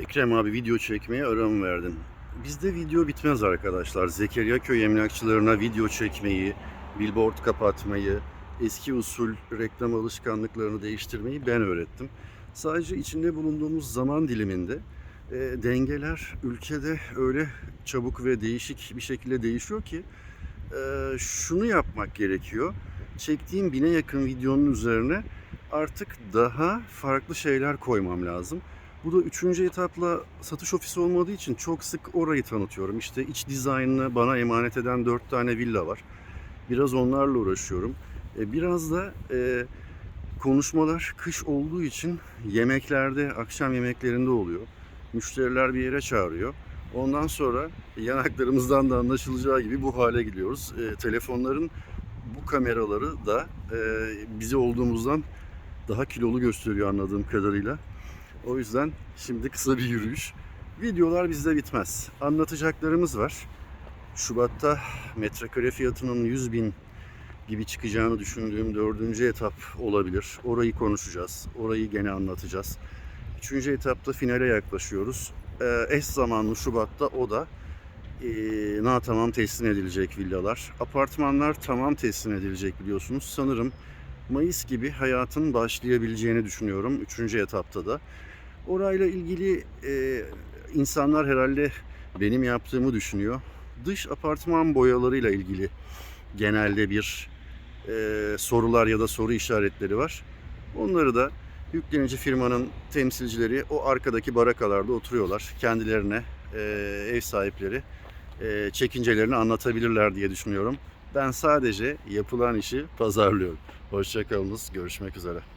Ekrem abi video çekmeye mı verdin? Bizde video bitmez arkadaşlar. Zekeriya köy emlakçılarına video çekmeyi, billboard kapatmayı, eski usul reklam alışkanlıklarını değiştirmeyi ben öğrettim. Sadece içinde bulunduğumuz zaman diliminde e, dengeler ülkede öyle çabuk ve değişik bir şekilde değişiyor ki e, şunu yapmak gerekiyor. Çektiğim bine yakın videonun üzerine artık daha farklı şeyler koymam lazım. Bu da üçüncü etapla satış ofisi olmadığı için çok sık orayı tanıtıyorum. İşte iç dizaynını bana emanet eden dört tane villa var. Biraz onlarla uğraşıyorum. E, Biraz da e, konuşmalar kış olduğu için yemeklerde, akşam yemeklerinde oluyor. Müşteriler bir yere çağırıyor. Ondan sonra yanaklarımızdan da anlaşılacağı gibi bu hale gidiyoruz. E, telefonların bu kameraları da e, bizi olduğumuzdan daha kilolu gösteriyor anladığım kadarıyla. O yüzden şimdi kısa bir yürüyüş. Videolar bizde bitmez. Anlatacaklarımız var. Şubat'ta metrekare fiyatının 100 bin gibi çıkacağını düşündüğüm dördüncü etap olabilir. Orayı konuşacağız. Orayı gene anlatacağız. Üçüncü etapta finale yaklaşıyoruz. Ee, eş zamanlı Şubat'ta o da e, na tamam teslim edilecek villalar. Apartmanlar tamam teslim edilecek biliyorsunuz. Sanırım Mayıs gibi hayatın başlayabileceğini düşünüyorum. Üçüncü etapta da. Orayla ilgili e, insanlar herhalde benim yaptığımı düşünüyor. Dış apartman boyalarıyla ilgili genelde bir e, sorular ya da soru işaretleri var. Onları da yüklenici firmanın temsilcileri o arkadaki barakalarda oturuyorlar. Kendilerine e, ev sahipleri e, çekincelerini anlatabilirler diye düşünüyorum. Ben sadece yapılan işi pazarlıyorum. Hoşçakalınız. Görüşmek üzere.